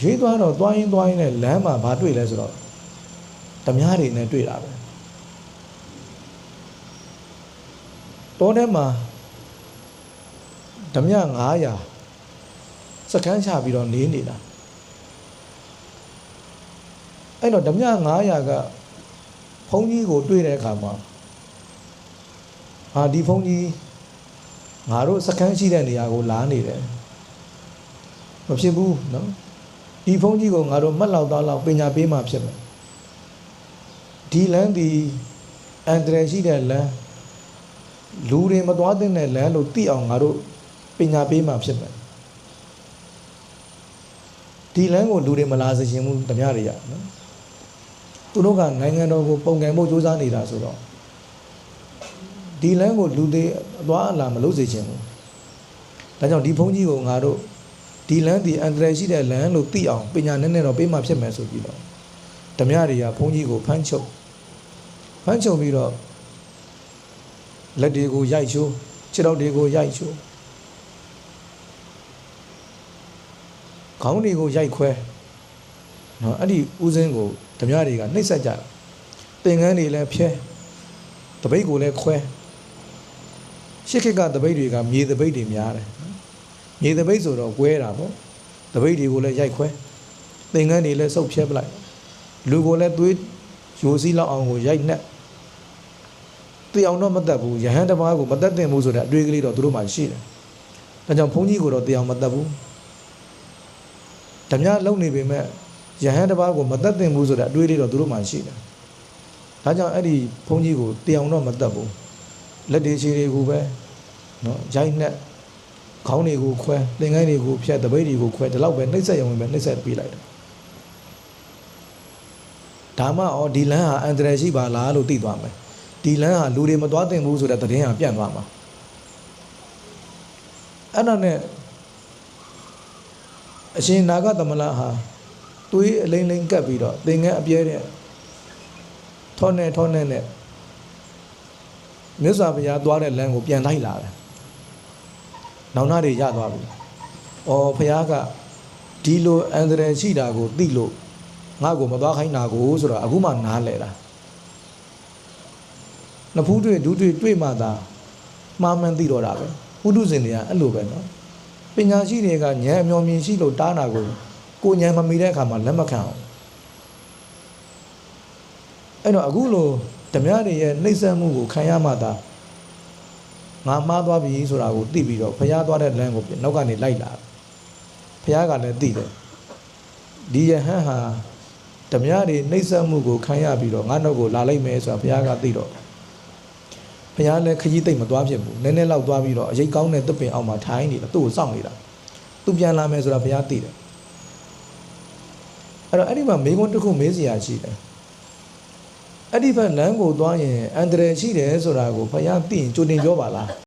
ရွေးသွားတော့သွားရင်သွားရင်လည်းလမ်းမှာဘာတွေ့လဲဆိုတော့ဓမြတွေနဲ့တွေ့တာပဲတောထဲမှာဓမြ900စကန်းချပြီးတော့နေနေတာအဲ့တော့ဓမြ900ကဘုန်းကြီးကိုတွေ့တဲ့အခါမှာဟာဒီဘုန်းကြီးငါတို့စကန်းရှိတဲ့နေရာကိုလာနေတယ်မဖြစ်ဘူးနော် ဒီဘုန်းကြီးကိုငါတို့မှတ်လောက်သားလောက်ပညာပေးမှဖြစ်မယ်ဒီလမ်းဒီအန္တရာယ်ရှိတဲ့လမ်းလူတွေမသွားသင့်တဲ့လမ်းလို့သိအောင်ငါတို့ပညာပေးမှဖြစ်မယ်ဒီလမ်းကိုလူတွေမလာစေချင်ဘူးဓမြတွေရနော်သူတို့ကနိုင်ငံတော်ကိုပုံကံဖို့စူးစမ်းနေတာဆိုတော့ဒီလမ်းကိုလူတွေအသွားအလာမလုပ်စေချင်ဘူးဒါကြောင့်ဒီဘုန်းကြီးကိုငါတို့ ဒီလမ်းဒီအန္တရာယ်ရှိတဲ့လမ်းလို့သိအောင်ပညာနဲ့နဲ့တော့ပေးမှဖြစ်မယ်ဆိုပြီးတော့ဓမြတွေကဘုန်းကြီးကိုဖမ်းချုပ်ဖမ်းချုပ်ပြီးတော့လက်တွေကိုရိုက်ချိုးခြေထောက်တွေကိုရိုက်ချိုးခေါင်းတွေကိုရိုက်ခွဲနော်အဲ့ဒီဥစဉ်ကိုဓမြတွေကနှိပ်စက်ကြတယ်သင်္ကန်းတွေလည်းဖျဲတပိတ်ကိုလည်းခွဲရှစ်ခေတ်ကတပိတ်တွေကမြေတပိတ်တွေများတယ် မြေတပိတ်ဆိုတော့ကွဲတာပေါ့တပိတ်တွေကိုလည်းရိုက်ခွဲသင်္ကန်းတွေလည်းစုပ်ဖြဲပလိုက်လူကိုလည်းသွေးရိုစီးလောက်အောင်ကိုရိုက်နှက်သိအောင်တော့မတတ်ဘူးယဟန်တစ်ပါးကိုမတတ်သင့်ဘူးဆိုတဲ့အတွေ့အကလေးတော့သူတို့မှရှိတယ်ဒါကြောင့်ဘုန်းကြီးကိုတော့သိအောင်မတတ်ဘူးဓမြလုံနေပေမဲ့ယဟန်တစ်ပါးကိုမတတ်သင့်ဘူးဆိုတဲ့အတွေ့အလေးတော့သူတို့မှရှိတယ်ဒါကြောင့်အဲ့ဒီဘုန်းကြီးကိုသိအောင်တော့မတတ်ဘူးလက်တွေခြေတွေကိုပဲနော်ရိုက်နှက် ခေါင်းတွေကိုခွဲသင်္ကန်းတွေကိုဖြတ်တပိတ်တွေကိုခွဲဒီလောက်ပဲနှိမ့်ဆက်ရုံပဲနှိမ့်ဆက်ပေးလိုက်တယ်ဒါမှဩဒီလမ်းဟာအန္တရာယ်ရှိပါလားလို့သိသွားမယ်ဒီလမ်းဟာလူတွေမသွားသင့်ဘူးဆိုတဲ့သတင်းဟာပြန့်သွားမှာအဲ့ဒါနဲ့အရှင်နာဂသမလဟာသွေးအလိမ့်လိမ့်ကပ်ပြီးတော့သင်္ကန်းအပြဲတဲ့ထောနဲ့ထောနဲ့နဲ့မြတ်စွာဘုရားသွားတဲ့လမ်းကိုပြန်လိုက်လာတယ် နောင်နာတွေရသွားပြီ။အော်ဘုရားကဒီလိုအန္တရာယ်ရှိတာကိုသိလို့ငါ့ကိုမသွားခိုင်းတာကိုဆိုတော့အခုမှနားလဲတာ။နဖူးတွေ့ဒူးတွေ့တွေ့မှသာမှားမှန်းသိတော့တာပဲ။ပုထုဇဉ်တွေကအဲ့လိုပဲနော်။ပညာရှိတွေကဉာဏ်အမျော်မြင်ရှိလို့တားတာကိုကိုဉာဏ်မမီတဲ့အခါမှာလက်မခံအောင်။အဲ့တော့အခုလိုဓမြတွေရဲ့နှိမ့်ဆက်မှုကိုခံရမှသာ ငါမှားသွားပြီဆိုတာကိုသိပြီးတော့ဖះသွားတဲ့လမ်းကိုနောက်ကနေလိုက်လာဖះကလည်းသိတယ်ဒီယဟန်ဟာဓမြတွေနှိမ့်ဆက်မှုကိုခံရပြီးတော့ငါနောက်ကိုလာလိုက်မယ်ဆိုတာဖះကသိတော့ဖះလည်းခကြီးသိမ့်မသွားဖြစ်ဘူးနည်းနည်းလောက်သွားပြီးတော့အရေးကောင်းတဲ့သစ်ပင်အောက်မှာထိုင်းနေတာသူ့ကိုစောင့်နေတာသူပြန်လာမယ်ဆိုတာဖះသိတယ်အဲ့တော့အဲ့ဒီမှာမိကုန်းတစ်ခုမေးစရာရှိတယ် အဲ့ဒီဘက်လမ်းကိုသွားရင်အန္တရာယ်ရှိတယ်ဆိုတာကိုဖះသိရင်ကြိုတင်ပြောပါလား